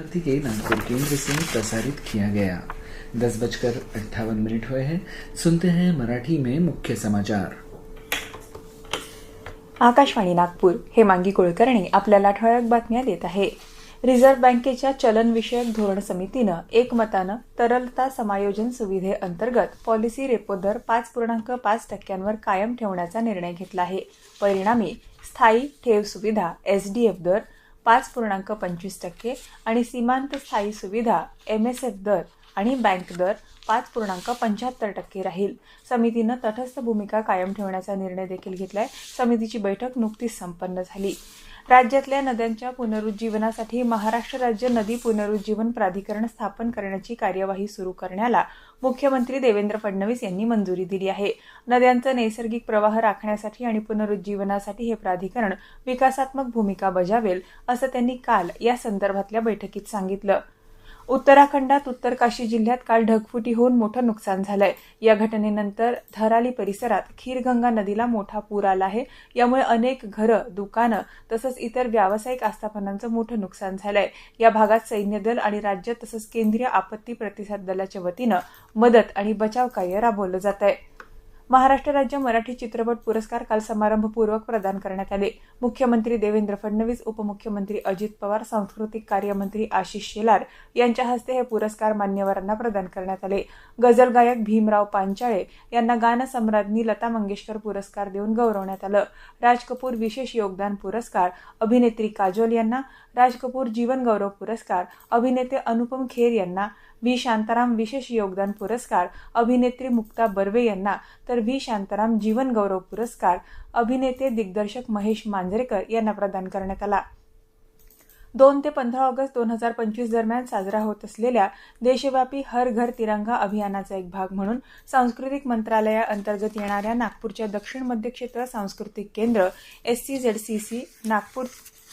भारती के नागपुर केंद्र से प्रसारित किया गया. दस बजकर अट्ठावन मिनट हुए हैं. सुनते हैं मराठी में मुख्य समाचार. आकाशवाणी नागपूर. हे मांगी कुलकर्णी आपल्याला ठळक बातम्या देत आहे. रिझर्व्ह बँकेच्या चलनविषयक धोरण समितीनं एकमतानं तरलता समायोजन सुविधेअंतर्गत पॉलिसी रेपो दर पाच पूर्णांक पाच टक्क्यांवर कायम ठेवण्याचा निर्णय घेतला आहे. परिणामी स्थायी ठेव सुविधा एसडीएफ दर पाच पूर्णांक पंचवीस टक्के आणि सीमांत स्थायी सुविधा एम एस एफ दर आणि बँक दर पाच पूर्णांक पंच्याहत्तर टक्के राहील. समितीनं तटस्थ भूमिका कायम ठेवण्याचा निर्णय देखील घेतलाय. समितीची बैठक नुकतीच संपन्न झाली. राज्यातल्या नद्यांच्या पुनरुज्जीवनासाठी महाराष्ट्र राज्य नदी पुनरुज्जीवन प्राधिकरण स्थापन करण्याची कार्यवाही सुरू करण्याला मुख्यमंत्री देवेंद्र फडणवीस यांनी मंजुरी दिली आहे. नद्यांचा नैसर्गिक प्रवाह राखण्यासाठी आणि पुनरुज्जीवनासाठी हे प्राधिकरण विकासात्मक भूमिका बजावेल असं त्यांनी काल या संदर्भातल्या बैठकीत सांगितलं. उत्तराखंडात उत्तर काशी जिल्ह्यात काल ढगफुटी होऊन मोठं नुकसान झालंय. या घटनेनंतर धराली परिसरात खीरगंगा नदीला मोठा पूर आला आहे. यामुळे अनेक घरं दुकानं तसंच इतर व्यावसायिक आस्थापनांचं मोठं नुकसान झालंय. या भागात सैन्य दल आणि राज्य तसंच केंद्रीय आपत्ती प्रतिसाद दलाच्या वतीनं मदत आणि बचाव कार्य राबवलं जात आहे महाराष्ट्र राज्य मराठी चित्रपट पुरस्कार काल समारंभपूर्वक प्रदान करण्यात आले. मुख्यमंत्री देवेंद्र फडणवीस उपमुख्यमंत्री अजित पवार सांस्कृतिक कार्यमंत्री आशिष शेलार यांच्या हस्ते हे पुरस्कार मान्यवरांना प्रदान करण्यात आले. गझल गायक भीमराव पांचाळे यांना गानसम्राज्ञी लता मंगेशकर पुरस्कार देऊन गौरवण्यात आलं. राज कपूर विशेष योगदान पुरस्कार अभिनेत्री काजोल यांना राज कपूर जीवनगौरव पुरस्कार अभिनेते अनुपम खेर यांना व्ही. शांताराम विशेष योगदान पुरस्कार अभिनेत्री मुक्ता बर्वे यांना तर व्ही. शांताराम जीवन गौरव पुरस्कार अभिनेते दिग्दर्शक महेश मांजरेकर यांना प्रदान करण्यात आला. दोन ते पंधरा ऑगस्ट दोन हजार पंचवीस दरम्यान साजरा होत असलेल्या देशव्यापी हर घर तिरंगा अभियानाचा एक भाग म्हणून सांस्कृतिक मंत्रालयाअंतर्गत येणाऱ्या नागपूरच्या दक्षिण मध्य क्षेत्र सांस्कृतिक केंद्र S C Z C C Nagpur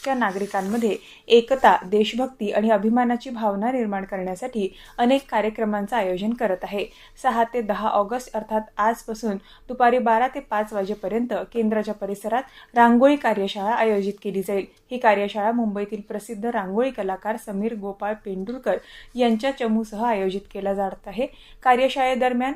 त्या नागरिकांमध्ये एकता देशभक्ती आणि अभिमानाची भावना निर्माण करण्यासाठी अनेक कार्यक्रमांचं आयोजन करत आहे. सहा ते दहा ऑगस्ट अर्थात आजपासून दुपारी बारा ते पाच वाजेपर्यंत केंद्राच्या परिसरात रांगोळी कार्यशाळा आयोजित केली जाईल. ही कार्यशाळा मुंबईतील प्रसिद्ध रांगोळी कलाकार समीर गोपाळ पेंडुरकर यांच्या चमूसह आयोजित केला जात आहे. कार्यशाळेदरम्यान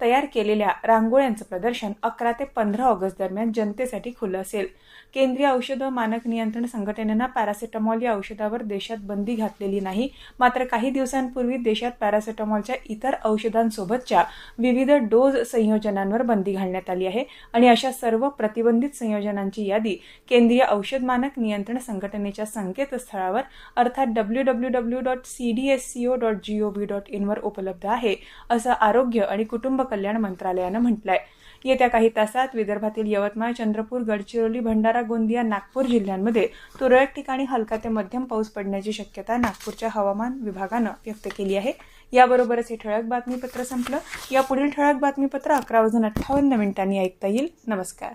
तयार केलेल्या रांगोळ्यांचं प्रदर्शन अकरा ते पंधरा ऑगस्ट दरम्यान जनतेसाठी खुलं असेल. केंद्रीय औषध मानक नियंत्रण संघटनेनं पॅरासिटामॉल या औषधावर देशात बंदी घातलेली नाही. मात्र काही दिवसांपूर्वी देशात पॅरासिटामॉलच्या इतर औषधांसोबतच्या विविध डोज संयोजनांवर बंदी घालण्यात आली आहे आणि अशा सर्व प्रतिबंधित संयोजनांची यादी केंद्रीय औषध मानक नियंत्रण संघटनेच्या संकेतस्थळावर अर्थात W W W dot C D S C O dot G O V dot इनवर उपलब्ध आहे असं आरोग्य आणि कुटुंब कल्याण मंत्रालयानं म्हटलंय. येत्या काही तासात विदर्भातील यवतमाळ चंद्रपूर गडचिरोली भंडारा गोंदिया नागपूर जिल्ह्यांमध्ये तुरळक ठिकाणी हलका ते मध्यम पाऊस पडण्याची शक्यता नागपूरच्या हवामान विभागानं व्यक्त केली आहे. याबरोबरच हे ठळक बातमीपत्र संपलं. या पुढील ठळक बातमीपत्र अकरा वाजून अठ्ठावन्न मिनिटांनी ऐकता येईल. नमस्कार.